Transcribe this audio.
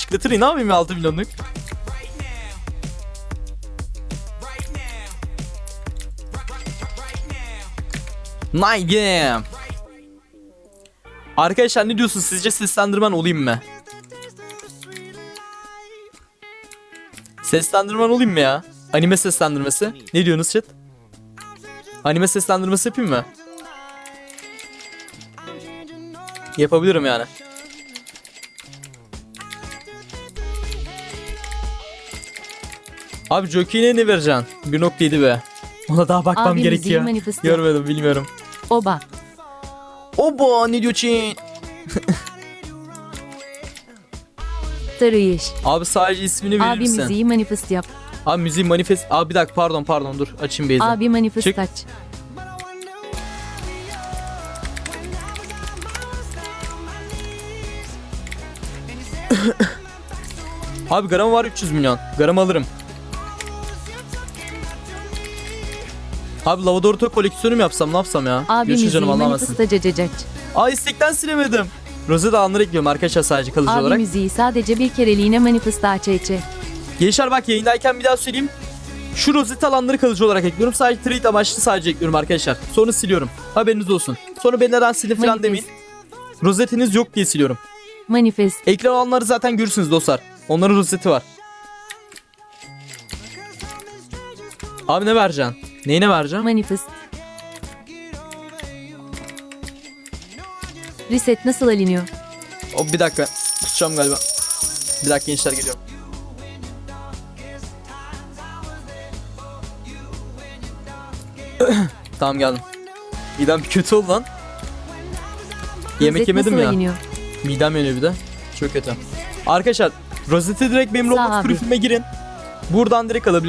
Çıklatır ne yapayım ya 6 milyonluk? Night game. Arkadaşlar ne diyorsun sizce seslendirmen olayım mı? Seslendirmen olayım mı ya? Anime seslendirmesi. Ne diyorsunuz chat? Anime seslendirmesi yapayım mı? Yapabilirim yani. Abi Jockey'ne ne vereceksin? 1.7 be. Ona daha bakmam Abi müziği gerekiyor. yap. Görmedim bilmiyorum. Oba. Oba ne diyor Çin? Tarayış. Abi sadece ismini verir Abi misin? müziği manifest yap. Abi müziği manifest... Abi bir dakika pardon pardon dur açayım Beyza. Abi manifest Çık. aç. Abi gramı var 300 milyon. Gram alırım. Abi Lavadorto koleksiyonu mu yapsam ne yapsam ya? Abi Görüşürüz müziği canım anlamazsın. manifest acacacak. Aa istekten silemedim. Rosetta anları ekliyorum arkadaşlar sadece kalıcı Abi olarak. müziği sadece bir kereliğine manifest aç içe. Gençler bak yayındayken bir daha söyleyeyim. Şu rozet alanları kalıcı olarak ekliyorum. Sadece trade amaçlı sadece ekliyorum arkadaşlar. Sonra siliyorum. Haberiniz olsun. Sonra ben neden sildim falan Manifest. demeyin. Rozetiniz yok diye siliyorum. Manifest. Ekran alanları zaten görürsünüz dostlar. Onların rozeti var. Abi ne vereceksin? Neyine vereceğim? Manifest. Reset nasıl alınıyor? O bir dakika. Tutacağım galiba. Bir dakika gençler geliyorum. tamam geldim. Midem kötü oldu lan. Yemek Reset yemedim nasıl ya. alınıyor? Midem yanıyor bir de. Çok kötü. Arkadaşlar rozeti direkt benim Sağ Roblox abi. profilime girin. Buradan direkt alabilirsiniz.